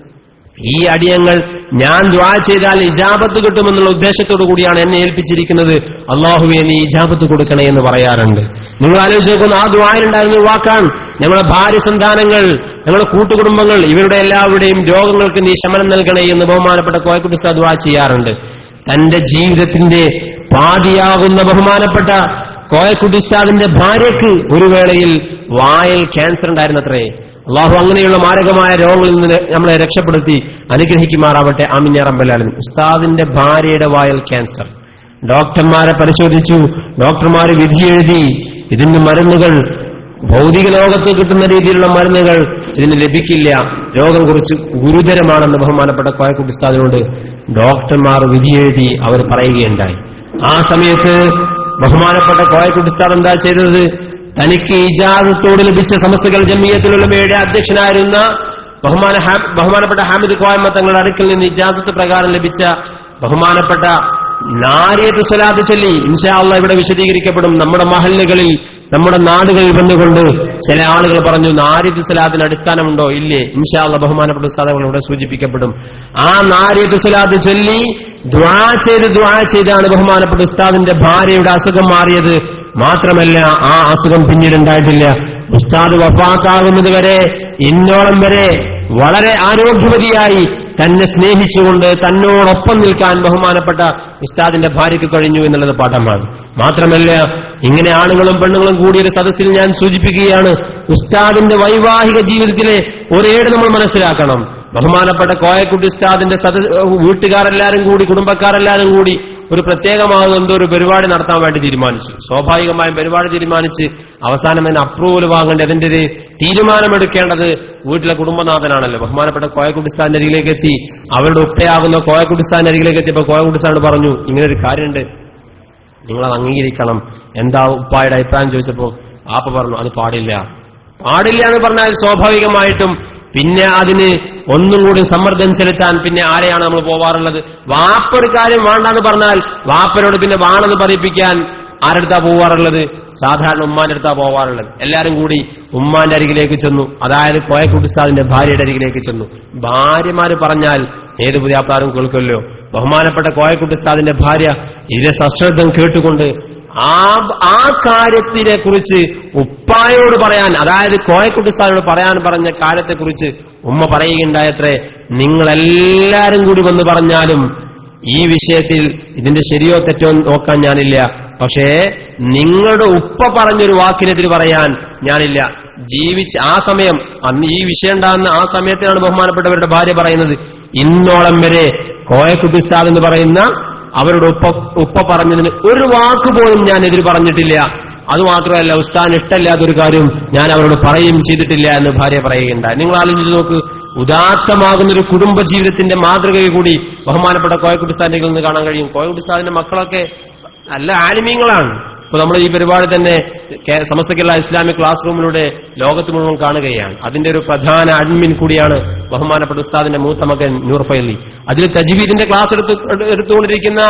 ഈ അടിയങ്ങൾ ഞാൻ ദ്വാ ചെയ്താൽ ഇജാബത്ത് കിട്ടുമെന്നുള്ള ഉദ്ദേശത്തോടു കൂടിയാണ് എന്നെ ഏൽപ്പിച്ചിരിക്കുന്നത്. അള്ളാഹുവെ നീ ഇജാബത്ത് കൊടുക്കണേ എന്ന് പറയാറുണ്ട്. നിങ്ങൾ ആലോചിച്ച് നോക്കുന്ന ആ ദ്വായിലുണ്ടായിരുന്ന ഒരു വാക്കാണ്. ഞങ്ങളുടെ ഭാര്യ സന്താനങ്ങൾ ഞങ്ങളുടെ കൂട്ടുകുടുംബങ്ങൾ ഇവരുടെ എല്ലാവരുടെയും രോഗങ്ങൾക്ക് നീ ശമനം നൽകണേ എന്ന് ബഹുമാനപ്പെട്ട കോയക്കുട്ടി സദ്വാ ചെയ്യാറുണ്ട്. തന്റെ ജീവിതത്തിന്റെ പാതിയാകുന്ന ബഹുമാനപ്പെട്ട കോയക്കുട്ടി ഉസ്താദിന്റെ ഭാര്യയ്ക്ക് ഒരു വേളയിൽ വായിൽ ക്യാൻസർ ഉണ്ടായിരുന്നത്രേ. അള്ളാഹു അങ്ങനെയുള്ള മാരകമായ രോഗങ്ങളിൽ നിന്ന് നമ്മളെ രക്ഷപ്പെടുത്തി അനുഗ്രഹിക്കുമാറാവട്ടെ. ആമിന്യ റബ്ബലാലും ഉസ്താദിന്റെ ഭാര്യയുടെ വായൽ ക്യാൻസർ ഡോക്ടർമാരെ പരിശോധിച്ചു. ഡോക്ടർമാർ വിധി എഴുതി. ഇതിന് മരുന്നുകൾ ഭൗതിക ലോകത്ത് കിട്ടുന്ന രീതിയിലുള്ള മരുന്നുകൾ ഇതിന് ലഭിക്കില്ല. രോഗം കുറിച്ച് ഗുരുതരമാണെന്ന് ബഹുമാനപ്പെട്ട കോയക്കുട്ടി ഉസ്താദിനോട് ഡോക്ടർമാർ വിധിയെഴുതി അവർ പറയുകയുണ്ടായി. ആ സമയത്ത് ബഹുമാനപ്പെട്ട കോയക്കുട്ടി ഉസ്താദ് എന്താ ചെയ്തത്? തനിക്ക് ഇജാദത്തോട് ലഭിച്ച സമസ്തകൾ ജമിയത്തിലുള്ളമയുടെ അധ്യക്ഷനായിരുന്ന ബഹുമാന ബഹുമാനപ്പെട്ട ഹാമിദ് കോയമ്മ തങ്ങളുടെ അടുക്കൽ നിന്ന് ഇജാദത്ത് പ്രകാരം ലഭിച്ച ബഹുമാനപ്പെട്ട നാരിയത്ത് സ്വലാത്ത് ചൊല്ലി ഇൻഷാ അള്ളാഹ് ഇവിടെ വിശദീകരിക്കപ്പെടും. നമ്മുടെ മഹല്ലുകളിൽ നമ്മുടെ നാടുകളിൽ വന്നുകൊണ്ട് ചില ആളുകൾ പറഞ്ഞു നാരിയത്ത് സ്വലാത്തിന് അടിസ്ഥാനമുണ്ടോ? ഇല്ലേ. ഇൻഷാ അള്ളാഹ് ബഹുമാനപ്പെട്ട സ്ഥലങ്ങൾ ഇവിടെ സൂചിപ്പിക്കപ്പെടും. ആ നാരിയത്ത് സ്വലാത്ത് ചൊല്ലി ദ്വാ ചെയ്ത് ദ്വാ ചെയ്താണ് ബഹുമാനപ്പെട്ട ഉസ്താദിന്റെ ഭാര്യയുടെ അസുഖം മാറിയത്. മാത്രമല്ല ആ അസുഖം പിന്നീട് ഉണ്ടായിട്ടില്ല. ഉസ്താദ് വഫാത്താകുന്നത് വരെ ഇന്നോളം വരെ വളരെ ആരോഗ്യവതിയായി തന്നെ സ്നേഹിച്ചുകൊണ്ട് തന്നോടൊപ്പം നിൽക്കാൻ ബഹുമാനപ്പെട്ട ഉസ്താദിന്റെ ഭാര്യയ്ക്ക് കഴിഞ്ഞു എന്നുള്ളത് പാഠമാണ്. മാത്രമല്ല ഇങ്ങനെ ആണുങ്ങളും പെണ്ണുങ്ങളും കൂടിയൊരു സദസ്സിൽ ഞാൻ സൂചിപ്പിക്കുകയാണ് ഉസ്താദിന്റെ വൈവാഹിക ജീവിതത്തിലെ ഒരേട് നമ്മൾ മനസ്സിലാക്കണം. ബഹുമാനപ്പെട്ട കോയക്കുട്ടി ഉസ്താദിന്റെ സദസ് വീട്ടുകാരെല്ലാരും കൂടി കുടുംബക്കാരെല്ലാരും കൂടി ഒരു പ്രത്യേകമാകുന്ന എന്തോ ഒരു പരിപാടി നടത്താൻ വേണ്ടി തീരുമാനിച്ചു. സ്വാഭാവികമായും പരിപാടി തീരുമാനിച്ച് അവസാനം അതിന് അപ്രൂവൽ വാങ്ങേണ്ട അതിന്റെ ഒരു തീരുമാനമെടുക്കേണ്ടത് വീട്ടിലെ കുടുംബനാഥനാണല്ലോ. ബഹുമാനപ്പെട്ട കോയക്കുട്ടിസ്ഥാന്റെ അരികിലേക്ക് എത്തി. അവരുടെ ഉപ്പയാകുന്ന കോയക്കുട്ടിസ്ഥാന്റെ അരികിലേക്ക് എത്തിയപ്പോൾ കോയക്കുട്ടിസ്ഥാനോട് പറഞ്ഞു ഇങ്ങനെ ഒരു കാര്യമുണ്ട്. നിങ്ങളത് അംഗീകരിക്കണം. എന്താ ഉപ്പായുടെ അഭിപ്രായം ചോദിച്ചപ്പോ ആപ്പ പറഞ്ഞു അത് പാടില്ല. പാടില്ല എന്ന് പറഞ്ഞാൽ സ്വാഭാവികമായിട്ടും പിന്നെ അതിന് ഒന്നും കൂടി സമ്മർദ്ദം ചെലുത്താൻ പിന്നെ ആരെയാണ് നമ്മൾ പോവാറുള്ളത്? വാപ്പ ഒരു കാര്യം വേണ്ടെന്ന് പറഞ്ഞാൽ വാപ്പനോട് പിന്നെ വാണെന്ന് പറയിപ്പിക്കാൻ ആരെടുത്താ പോവാറുള്ളത്? സാധാരണ ഉമ്മാന്റെ അടുത്താ പോവാറുള്ളത്. എല്ലാരും കൂടി ഉമ്മാന്റെ അരികിലേക്ക് ചെന്നു. അതായത് കോയക്കുട്ടിസ്ഥാദിന്റെ ഭാര്യയുടെ അരികിലേക്ക് ചെന്നു. ഭാര്യമാര് പറഞ്ഞാൽ ഏത് പുതിയാപ്പാരും കേൾക്കുമല്ലോ? ബഹുമാനപ്പെട്ട കോയക്കുട്ടിസ്ഥാദിന്റെ ഭാര്യ ഇത് സശ്രദ്ധം കേട്ടുകൊണ്ട് ആ ആ കാര്യത്തിനെ കുറിച്ച് ഉപ്പായോട് പറയാൻ അതായത് കോയക്കുട്ടി കോയക്കുട്ടിസ്ഥാനോട് പറയാൻ പറഞ്ഞ കാര്യത്തെക്കുറിച്ച് ഉമ്മ പറയുകയുണ്ടായത്രേ നിങ്ങളെല്ലാരും കൂടി വന്ന് പറഞ്ഞാലും ഈ വിഷയത്തിൽ ഇതിന്റെ ശരിയോ തെറ്റോ നോക്കാൻ ഞാനില്ല. പക്ഷേ നിങ്ങളുടെ ഉപ്പ പറഞ്ഞൊരു വാക്കിനെതിരെ പറയാൻ ഞാനില്ല. ജീവിച്ച് ആ സമയം അന്ന് ഈ വിഷയം ഉണ്ടാകുന്ന ആ സമയത്തിനാണ് ബഹുമാനപ്പെട്ടവരുടെ ഭാര്യ പറയുന്നത്. ഇന്നോളം വരെ കോയക്കുട്ടി കോയക്കുട്ടിസ്താദ് എന്ന് പറയുന്ന അവരുടെ ഉപ്പ ഉപ്പ പറഞ്ഞതിന് ഒരു വാക്ക് പോലും ഞാൻ എതിര് പറഞ്ഞിട്ടില്ല. അതുമാത്രമല്ല ഉസ്താൻ ഇഷ്ടമില്ലാത്തൊരു കാര്യം ഞാൻ അവരോട് പറയുകയും ചെയ്തിട്ടില്ല എന്ന് ഭാര്യ പറയുകയുണ്ടായി. നിങ്ങൾ ആലോചിച്ച് നോക്ക് ഉദാത്തമാകുന്ന ഒരു കുടുംബ ജീവിതത്തിന്റെ മാതൃകയെ കൂടി ബഹുമാനപ്പെട്ട കോയക്കുട്ടിസ്ഥാന്റെ നിന്ന് കാണാൻ കഴിയും. കോയക്കുട്ടിസ്ഥാന്റെ മക്കളൊക്കെ നല്ല ആലിമീങ്ങളാണ്. ഇപ്പൊ നമ്മൾ ഈ പരിപാടി തന്നെ സമസ്തക്കുള്ള ഇസ്ലാമിക് ക്ലാസ് റൂമിലൂടെ ലോകത്ത് മുഴുവൻ കാണുകയാണ്. അതിന്റെ ഒരു പ്രധാന അഡ്മിൻ കൂടിയാണ് ബഹുമാനപ്പെട്ട ഉസ്താദിന്റെ മൂത്ത മകൻ നൂർ ഫൈലി അതിൽ തജ്വീദിന്റെ ക്ലാസ് എടുത്ത് എടുത്തുകൊണ്ടിരിക്കുന്ന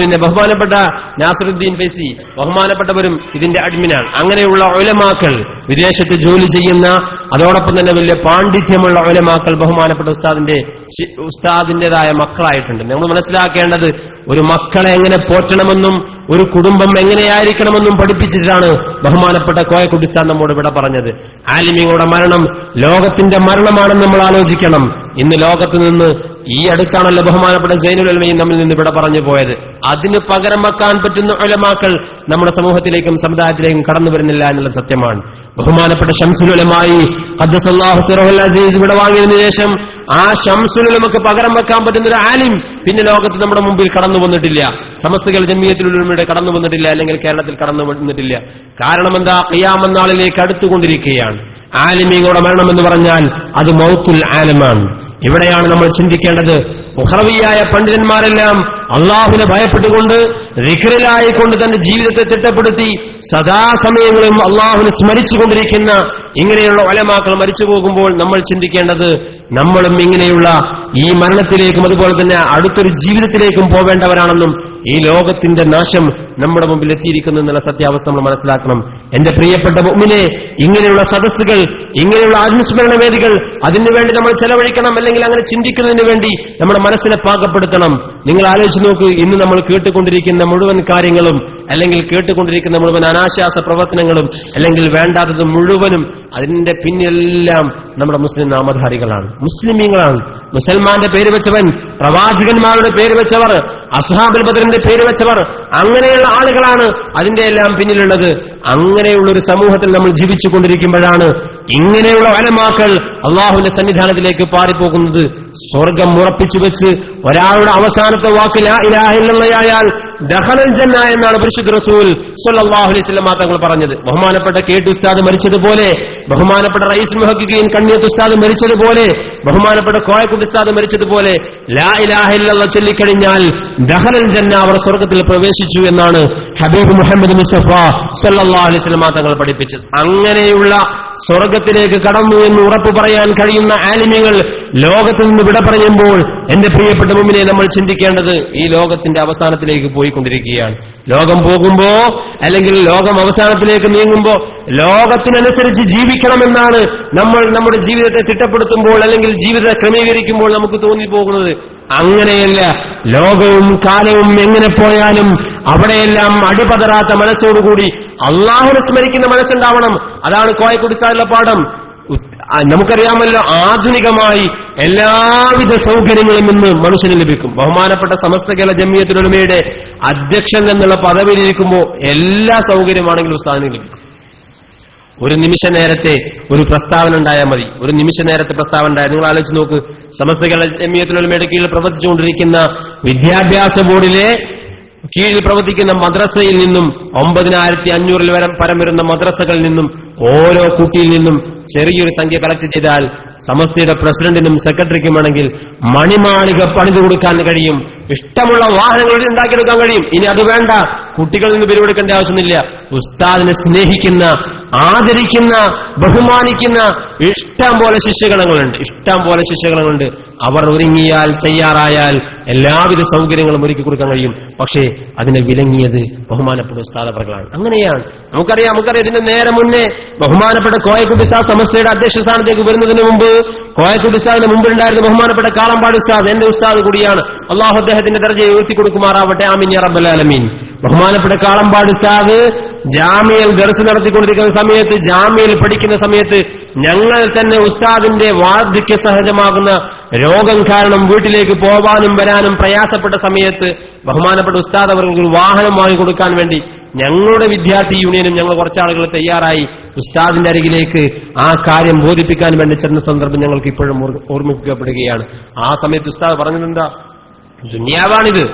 പിന്നെ ബഹുമാനപ്പെട്ട നാസറുദ്ദീൻ ഫൈസി ബഹുമാനപ്പെട്ടവരും ഇതിന്റെ അഡ്മിനാണ്. അങ്ങനെയുള്ള ഒലമാക്കൾ വിദേശത്ത് ജോലി ചെയ്യുന്ന അതോടൊപ്പം തന്നെ വലിയ പാണ്ഡിത്യമുള്ള ഒലമാക്കൾ ബഹുമാനപ്പെട്ട ഉസ്താദിന്റെ ഉസ്താദിന്റേതായ മക്കളായിട്ടുണ്ട്. നമ്മൾ മനസ്സിലാക്കേണ്ടത് ഒരു മക്കളെ എങ്ങനെ പോറ്റണമെന്നും ഒരു കുടുംബം എങ്ങനെയായിരിക്കണമെന്നും പഠിപ്പിച്ചിട്ടാണ് ബഹുമാനപ്പെട്ട കോയക്കുട്ടിസ്ഥാൻ നമ്മോട് ഇവിടെ പറഞ്ഞത്. ആലിമിങ്ങളുടെ മരണം ലോകത്തിന്റെ മരണമാണെന്ന് നമ്മൾ ആലോചിക്കണം. ഇന്ന് ലോകത്ത് നിന്ന് ഈ അടുത്താണല്ലോ ബഹുമാനപ്പെട്ട സൈനുൽ അൽമയും നമ്മിൽ നിന്ന് ഇവിടെ പറഞ്ഞു പോയത്. അതിന് പകരം വെക്കാൻ പറ്റുന്ന ഒലമാക്കൾ നമ്മുടെ സമൂഹത്തിലേക്കും സമുദായത്തിലേക്കും കടന്നു വരുന്നില്ല എന്നുള്ള സത്യമാണ്. ബഹുമാനപ്പെട്ട ഷംസുലുലമായി അസീസ് ഇവിടെ വാങ്ങിയതിനു ശേഷം ആ ഷംസുലുലമക്ക് പകരം വെക്കാൻ പറ്റുന്ന ഒരു ആലിം പിന്നെ ലോകത്ത് നമ്മുടെ മുമ്പിൽ കടന്നു വന്നിട്ടില്ല. സമസ്തകൾ ജമിയത്തിലുലമയുടെ കടന്നു വന്നിട്ടില്ല അല്ലെങ്കിൽ കേരളത്തിൽ കടന്നു വന്നിട്ടില്ല. കാരണം എന്താ? ഖിയാമന്നാളിലേക്ക് അടുത്തുകൊണ്ടിരിക്കുകയാണ്. ആലിമീങ്ങളുടെ മരണം എന്ന് പറഞ്ഞാൽ അത് മൗത്തുൽ ആലമാണ്. ഇവിടെയാണ് നമ്മൾ ചിന്തിക്കേണ്ടത്. മുഹറവിയായ പണ്ഡിതന്മാരെല്ലാം അള്ളാഹുവിനെ ഭയപ്പെട്ടുകൊണ്ട് റിഖറിലായിക്കൊണ്ട് തന്റെ ജീവിതത്തെ തിട്ടപ്പെടുത്തി സദാസമയങ്ങളും അള്ളാഹുവിനെ സ്മരിച്ചുകൊണ്ടിരിക്കുന്ന ഇങ്ങനെയുള്ള ഒലമാക്കൾ മരിച്ചു പോകുമ്പോൾ നമ്മൾ ചിന്തിക്കേണ്ടത് നമ്മളും ഇങ്ങനെയുള്ള ഈ മരണത്തിലേക്കും അതുപോലെ തന്നെ അടുത്തൊരു ജീവിതത്തിലേക്കും പോവേണ്ടവരാണെന്നും ഈ ലോകത്തിന്റെ നാശം നമ്മുടെ മുമ്പിൽ എത്തിയിരിക്കുന്നു എന്നുള്ള സത്യാവസ്ഥ നമ്മൾ മനസ്സിലാക്കണം. എന്റെ പ്രിയപ്പെട്ട മുമ്പിനെ ഇങ്ങനെയുള്ള സദസ്സുകൾ ഇങ്ങനെയുള്ള അനുസ്മരണ വേദികൾ അതിനു വേണ്ടി നമ്മൾ ചെലവഴിക്കണം അല്ലെങ്കിൽ അങ്ങനെ ചിന്തിക്കുന്നതിന് വേണ്ടി നമ്മുടെ മനസ്സിനെ പാകപ്പെടുത്തണം. നിങ്ങൾ ആലോചിച്ച് നോക്കൂ ഇന്ന് നമ്മൾ കേട്ടുകൊണ്ടിരിക്കുന്ന മുഴുവൻ കാര്യങ്ങളും അല്ലെങ്കിൽ കേട്ടുകൊണ്ടിരിക്കുന്ന മുഴുവൻ അനാശാസ പ്രവർത്തനങ്ങളും അല്ലെങ്കിൽ വേണ്ടാത്തത് മുഴുവനും അതിന്റെ പിന്നിലെല്ലാം നമ്മുടെ മുസ്ലിം നാമധാരികളാണ് മുസ്ലിമീങ്ങളാണ്. മുസൽമാന്റെ പേര് വെച്ചവൻ പ്രവാചകന്മാരുടെ പേര് വെച്ചവർ അസ്ഹാബുൽ ബദറിന്റെ പേര് വെച്ചവർ അങ്ങനെയുള്ള ആളുകളാണ് അതിന്റെ എല്ലാം പിന്നിലുള്ളത്. അങ്ങനെയുള്ള ഒരു സമൂഹത്തിൽ നമ്മൾ ജീവിച്ചു കൊണ്ടിരിക്കുമ്പോഴാണ് ഇങ്ങനെയുള്ള വനമാക്കൾ അള്ളാഹുവിന്റെ സന്നിധാനത്തിലേക്ക് പാറിപ്പോകുന്നത് സ്വർഗം ഉറപ്പിച്ചു വെച്ച് ഒരാളുടെ അവസാനത്തെ വാക്ക് ലാ ഇലാഹ ഇല്ലല്ലാഹയാൽ ദഹലൽ ജന്ന എന്നാണ് പരിശുദ്ധ റസൂൽ സല്ലല്ലാഹു അലൈഹി തങ്ങൾ പറഞ്ഞത്. ബഹുമാനപ്പെട്ട കേട്ട് ഉസ്താദ് മരിച്ചതുപോലെ ബഹുമാനപ്പെട്ട റൈസ് മുഹക്കുകയും കണ്ണിയത്ത് ഉസ്താദ് മരിച്ചതുപോലെ ബഹുമാനപ്പെട്ട കോയക്കുട്ടി ഉസ്താദ് മരിച്ചതുപോലെ ലാ ഇലാഹ ഇല്ലല്ലാഹ് ചൊല്ലിക്കഴിഞ്ഞാൽ ദഹലൽ ജന്ന അവർ സ്വർഗത്തിൽ പ്രവേശിച്ചു എന്നാണ് ഹബീബ് മുഹമ്മദ് മുസ്തഫ സല്ലാ അലൈഹി വസല്ലം തങ്ങൾ പഠിപ്പിച്ചത്. അങ്ങനെയുള്ള സ്വർഗത്തിലേക്ക് കടന്നു എന്ന് ഉറപ്പു പറയാൻ കഴിയുന്ന ആലിമ്യങ്ങൾ ലോകത്ത് നിന്ന് വിട പറയുമ്പോൾ എന്റെ പ്രിയപ്പെട്ട മുമ്പിനെ നമ്മൾ ചിന്തിക്കേണ്ടത് ഈ ലോകത്തിന്റെ അവസാനത്തിലേക്ക് പോയിക്കൊണ്ടിരിക്കുകയാണ്. ലോകം പോകുമ്പോ അല്ലെങ്കിൽ ലോകം അവസാനത്തിലേക്ക് നീങ്ങുമ്പോ ലോകത്തിനനുസരിച്ച് ജീവിക്കണമെന്നാണ് നമ്മൾ നമ്മുടെ ജീവിതത്തെ തിട്ടപ്പെടുത്തുമ്പോൾ അല്ലെങ്കിൽ ജീവിതത്തെ ക്രമീകരിക്കുമ്പോൾ നമുക്ക് തോന്നിപ്പോകുന്നത്. അങ്ങനെയല്ല ലോകവും കാലവും എങ്ങനെ പോയാലും അവിടെയെല്ലാം അടിപതറാത്ത മനസ്സോടുകൂടി അള്ളാഹുനെ സ്മരിക്കുന്ന മനസ്സുണ്ടാവണം. അതാണ് കോയക്കുടിസാറിലെ പാഠം. നമുക്കറിയാമല്ലോ ആധുനികമായി എല്ലാവിധ സൗകര്യങ്ങളും ഇന്ന് മനുഷ്യന് ലഭിക്കും. ബഹുമാനപ്പെട്ട സമസ്ത കേരള ജമ്മിയത്തിനുടമയുടെ അധ്യക്ഷൻ എന്നുള്ള പദവിയിലിരിക്കുമ്പോൾ എല്ലാ സൗകര്യമാണെങ്കിലും ഉസ്താദിന് ലഭിക്കും. ഒരു നിമിഷ നേരത്തെ ഒരു പ്രസ്താവന ഉണ്ടായാൽ മതി. ഒരു നിമിഷ നേരത്തെ പ്രസ്താവന ഉണ്ടായാൽ നിങ്ങൾ ആലോചിച്ച് നോക്ക്. സമസ്ത കേരള ജമ്മിയത്തിനുടമയുടെ കീഴിൽ പ്രവർത്തിച്ചുകൊണ്ടിരിക്കുന്ന വിദ്യാഭ്യാസ ബോർഡിലെ കീഴിൽ പ്രവർത്തിക്കുന്ന മദ്രസയിൽ നിന്നും ഒമ്പതിനായിരത്തി അഞ്ഞൂറിൽ വരെ പരം വരുന്ന മദ്രസകളിൽ നിന്നും ഓരോ കുട്ടിയിൽ നിന്നും ചെറിയൊരു സംഖ്യ കളക്ട് ചെയ്താൽ സമസ്തയുടെ പ്രസിഡന്റിനും സെക്രട്ടറിക്കുമാണെങ്കിൽ മണിമാളിക പണിതു കൊടുക്കാൻ കഴിയും. ഇഷ്ടമുള്ള വാഹനങ്ങൾ ഉണ്ടാക്കിയെടുക്കാൻ കഴിയും. ഇനി അത് വേണ്ട. കുട്ടികളിൽ നിന്ന് പിരിവെടുക്കേണ്ട ആവശ്യമില്ല ഉസ്താദിനെ സ്നേഹിക്കുന്ന ആദരിക്കുന്ന ബഹുമാനിക്കുന്ന ഇഷ്ടം പോലെ ശിഷ്യഗണങ്ങളുണ്ട്. ഇഷ്ടം പോലെ ശിഷ്യഗണങ്ങളുണ്ട്. അവർ ഒരുങ്ങിയാൽ തയ്യാറായാൽ എല്ലാവിധ സൗകര്യങ്ങളും ഒരുക്കി കൊടുക്കാൻ കഴിയും. പക്ഷേ അതിനെ വിലങ്ങിയത് ബഹുമാനപ്പെട്ട ഉസ്താദവർകളാണ് അങ്ങനെയാണ്. നമുക്കറിയാം നമുക്കറിയാം ഇതിന്റെ നേരെ മുന്നേ ബഹുമാനപ്പെട്ട കോയക്കുട്ടി ഉസ്താദ് സമസ്തയുടെ അധ്യക്ഷ സ്ഥാനത്തേക്ക് വരുന്നതിന് മുമ്പ് കോയക്കുട്ടി ഉസ്താദിന് മുമ്പിലുണ്ടായിരുന്ന ബഹുമാനപ്പെട്ട കാളമ്പാട് ഉസ്താദ് എന്റെ ഉസ്താദ് കൂടിയാണ്. അള്ളാഹു അദ്ദേഹത്തിന്റെ ദർജയെ ഉയർത്തി കൊടുക്കുമാറാവട്ടെ. ആമിൻ യാ റബ്ബൽ ആലമീൻ. ബഹുമാനപ്പെട്ട കാളമ്പാട് സാദ് ജാമ്യയിൽ ദർശ നടത്തിക്കൊണ്ടിരിക്കുന്ന സമയത്ത് ജാമ്യയിൽ പഠിക്കുന്ന സമയത്ത് ഞങ്ങൾ തന്നെ ഉസ്താദിന്റെ വാർദ്ധക്യ സഹജമാകുന്ന രോഗം കാരണം വീട്ടിലേക്ക് പോവാനും വരാനും പ്രയാസപ്പെട്ട സമയത്ത് ബഹുമാനപ്പെട്ട ഉസ്താദ് അവർക്ക് ഒരു വാഹനം വാങ്ങിക്കൊടുക്കാൻ വേണ്ടി ഞങ്ങളുടെ വിദ്യാർത്ഥി യൂണിയനും ഞങ്ങൾ കുറച്ചാളുകൾ തയ്യാറായി ഉസ്താദിന്റെ അരികിലേക്ക് ആ കാര്യം ബോധിപ്പിക്കാൻ വേണ്ടി ചെന്ന സന്ദർഭം ഞങ്ങൾക്ക് ഇപ്പോഴും ഓർ- ഓർമ്മിപ്പിക്കപ്പെടുകയാണ് ആ സമയത്ത് ഉസ്താദ് പറഞ്ഞതെന്താ? ദുന്യാവാണിത്.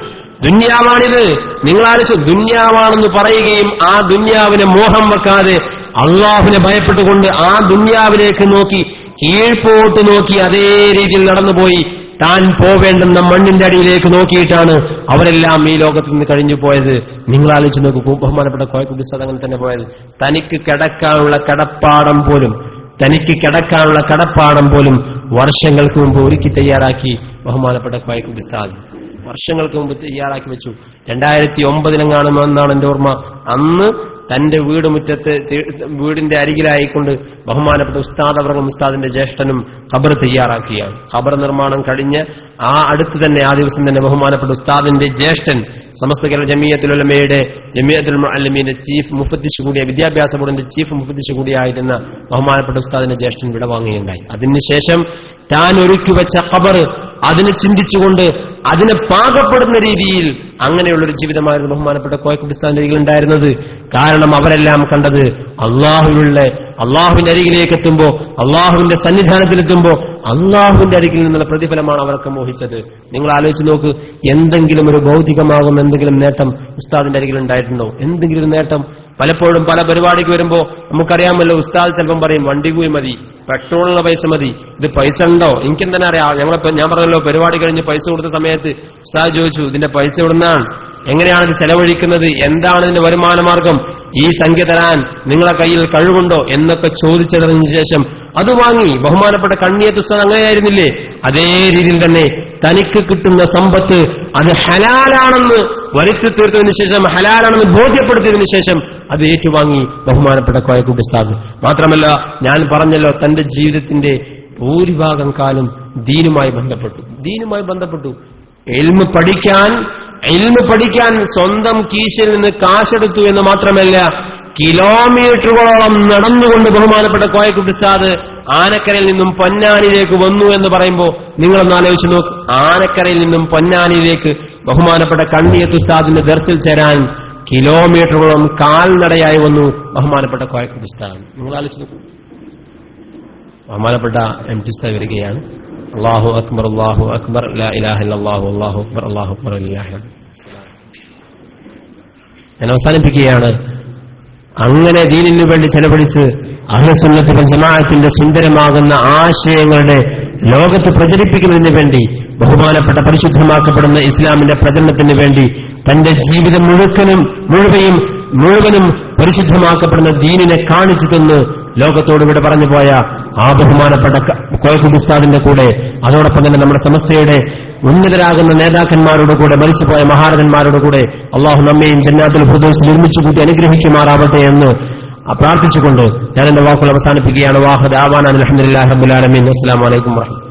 ദുന്യാവാണിത്. നിങ്ങൾ ആലോചിച്ചു ദുന്യാവാണെന്ന് പറയുകയും ആ ദുന്യാവിനെ മോഹം വെക്കാതെ അള്ളാഹുവിനെ ഭയപ്പെട്ടുകൊണ്ട് ആ ദുന്യാവിലേക്ക് നോക്കി കീഴ്പോട്ട് നോക്കി അതേ രീതിയിൽ നടന്നുപോയി. താൻ പോവേണ്ടെന്ന മണ്ണിന്റെ അടിയിലേക്ക് നോക്കിയിട്ടാണ് അവരെല്ലാം ഈ ലോകത്ത് നിന്ന് കഴിഞ്ഞു പോയത്. നിങ്ങൾ ആലോചിച്ച് നോക്കൂ ബഹുമാനപ്പെട്ട കോയക്കുട്ടി സദ് അങ്ങനെ തന്നെ പോയത്. തനിക്ക് കിടക്കാനുള്ള കടപ്പാടം പോലും തനിക്ക് കിടക്കാനുള്ള കടപ്പാടം പോലും വർഷങ്ങൾക്ക് മുമ്പ് ഒരുക്കി തയ്യാറാക്കി. ബഹുമാനപ്പെട്ട കോയക്കുട്ടി ഉസ്താദ്. വർഷങ്ങൾക്ക് മുമ്പ് തയ്യാറാക്കി വെച്ചു. രണ്ടായിരത്തി ഒമ്പതിലെങ്ങാണ് എന്നാണ് എന്റെ ഓർമ്മ. അന്ന് തന്റെ വീട് മുറ്റത്ത് വീടിന്റെ അരികിലായിക്കൊണ്ട് ബഹുമാനപ്പെട്ട ഉസ്താദ് അവർക്കും ഉസ്താദിന്റെ ജ്യേഷ്ഠനും ഖബർ തയ്യാറാക്കിയാണ് ഖബർ നിർമ്മാണം കഴിഞ്ഞ് ആ അടുത്ത് തന്നെ ആ ദിവസം തന്നെ ബഹുമാനപ്പെട്ട ഉസ്താദിന്റെ ജ്യേഷ്ഠൻ സമസ്ത കേരള ജമിയത്തുലമയുടെ ജമിയത്തുൽ അല്ലമീന്റെ ചീഫ് മുഫത്തിഷ് കൂടിയ വിദ്യാഭ്യാസ ബോർഡിന്റെ ചീഫ് മുഫത്തിഷ് കൂടിയായിരുന്ന ബഹുമാനപ്പെട്ട ഉസ്താദിന്റെ ജ്യേഷ്ഠൻ വിടവാങ്ങുകയുണ്ടായി. അതിനുശേഷം താൻ ഒരുക്കി വെച്ച ഖബർ അതിനെ ചിന്തിച്ചുകൊണ്ട് അതിനെ പാകപ്പെടുന്ന രീതിയിൽ അങ്ങനെയുള്ളൊരു ജീവിതമായിരുന്നു ബഹുമാനപ്പെട്ട കോയക്കുടിസ്ഥാന്റെ രീതിയിൽ ഉണ്ടായിരുന്നത്. കാരണം അവരെല്ലാം കണ്ടത് അള്ളാഹുവിനുള്ള അള്ളാഹുവിന്റെ അരികിലേക്ക് എത്തുമ്പോ അള്ളാഹുവിന്റെ സന്നിധാനത്തിലെത്തുമ്പോ അള്ളാഹുവിന്റെ അരികിൽ നിന്നുള്ള പ്രതിഫലമാണ് അവർക്ക് മോഹിച്ചത്. നിങ്ങൾ ആലോചിച്ച് നോക്ക് എന്തെങ്കിലും ഒരു ഭൗതികമാകുന്ന എന്തെങ്കിലും നേട്ടം ഉസ്താദിന്റെ അരികിൽ ഉണ്ടായിട്ടുണ്ടോ? എന്തെങ്കിലും ഒരു നേട്ടം പലപ്പോഴും പല പരിപാടിക്ക് വരുമ്പോ നമുക്കറിയാമല്ലോ ഉസ്താദ് ചിലപ്പം പറയും വണ്ടി കൂയി മതി പെട്രോളിനുള്ള പൈസ മതി ഇത് പൈസ ഉണ്ടോ? എനിക്കെന്താ അറിയാം. ഞങ്ങളിപ്പോ ഞാൻ പറഞ്ഞല്ലോ പരിപാടി കഴിഞ്ഞ് പൈസ കൊടുത്ത സമയത്ത് ഉസ്താദ് ചോദിച്ചു ഇതിന്റെ പൈസ എവിടുന്നാണ്? എങ്ങനെയാണ് ഇത് ചെലവഴിക്കുന്നത്? എന്താണ് ഇതിന്റെ വരുമാനമാർഗം ഈ സംഖ്യ തരാൻ നിങ്ങളെ കയ്യിൽ കഴിവുണ്ടോ? എന്നൊക്കെ ചോദിച്ചതിന് ശേഷം അത് വാങ്ങി. ബഹുമാനപ്പെട്ട കണ്ണിയത്തുസ്താദ് അങ്ങനെയായിരുന്നില്ലേ? അതേ രീതിയിൽ തന്നെ തനിക്ക് കിട്ടുന്ന സമ്പത്ത് അത് ഹലാലാണെന്ന് വരുത്തി തീർത്തതിനു ശേഷം ഹലാലാണെന്ന് ബോധ്യപ്പെടുത്തിയതിനു ശേഷം അത് ഏറ്റുവാങ്ങി ബഹുമാനപ്പെട്ട കോയക്കുട്ടി സ്ഥാപനം മാത്രമല്ല ഞാൻ പറഞ്ഞല്ലോ തന്റെ ജീവിതത്തിന്റെ ഭൂരിഭാഗം കാലം ദീനുമായി ബന്ധപ്പെട്ടു. ദീനുമായി ബന്ധപ്പെട്ടു. എൽമ് പഠിക്കാൻ എൽമ് പഠിക്കാൻ സ്വന്തം കീശിൽ നിന്ന് കാശെടുത്തു എന്ന് മാത്രമല്ല കിലോമീറ്ററുകളോളം നടന്നുകൊണ്ട് ബഹുമാനപ്പെട്ട കോയക്കുട്ടി ഉസ്താദ് ആനക്കരയിൽ നിന്നും പൊന്നാനിയിലേക്ക് വന്നു എന്ന് പറയുമ്പോൾ നിങ്ങളൊന്ന് ആലോചിച്ച് നോക്ക്. ആനക്കരയിൽ നിന്നും പൊന്നാനിയിലേക്ക് ബഹുമാനപ്പെട്ട കണ്ണിയത്ത് ഉസ്താദിന്റെ ദർസിൽ ചേരാൻ കിലോമീറ്ററുകളോളം കാൽനടയായി വന്നു ബഹുമാനപ്പെട്ട കോയക്കുട്ടി ഉസ്താദ്. നിങ്ങൾ ആലോചിച്ച് നോക്കൂ. ബഹുമാനപ്പെട്ട എം ടി ഉസ്താദ് വരികയാണ്. അള്ളാഹു അക്ബർ അള്ളാഹു അക്ബർ ഇല്ലല്ലാഹു അള്ളാഹു അക്ബർ അള്ളാഹു അക്ബർ ലില്ലാഹി ഹംദ്. ഞാൻ അവസാനിപ്പിക്കുകയാണ്. അങ്ങനെ ദീനിനു വേണ്ടി ചെലവഴിച്ച് അഹ്ലസുന്നത്തുകൾ ജമാഅത്തിന്റെ സുന്ദരമാകുന്ന ആശയങ്ങളുടെ ലോകത്ത് പ്രചരിപ്പിക്കുന്നതിന് വേണ്ടി ബഹുമാനപ്പെട്ട പരിശുദ്ധമാക്കപ്പെടുന്ന ഇസ്ലാമിന്റെ പ്രചരണത്തിന് വേണ്ടി തന്റെ ജീവിതം മുഴുക്കനും മുഴുവനും മുഴുവനും പരിശുദ്ധമാക്കപ്പെടുന്ന ദീനിനെ കാണിച്ചു തന്ന് ലോകത്തോട് ഇവിടെ പറഞ്ഞു പോയ ആ ബഹുമാനപ്പെട്ട കോയക്കുബിസ്താദിന്റെ കൂടെ അതോടൊപ്പം തന്നെ നമ്മുടെ സമസ്തയുടെ ഉന്നതരാകുന്ന നേതാക്കന്മാരുടെ കൂടെ മരിച്ചുപോയ മഹാരഥന്മാരുടെ കൂടെ അള്ളാഹു നമ്മയും ജന്നാത്തുൽ ഫുദോസ് നിർമ്മിച്ചു കൂട്ടി അനുഗ്രഹിക്കുമാറാവട്ടെ എന്ന് പ്രാർത്ഥിച്ചുകൊണ്ട് ഞാൻ എന്റെ വാക്കുകൾ അവസാനിപ്പിക്കുകയാണ്. വാഹദ് ആവാൻ അലഹമുല്ലാ റബുലാലമീൻ അസ്സാം വലൈക്കും വർഹമത്തുള്ളാഹി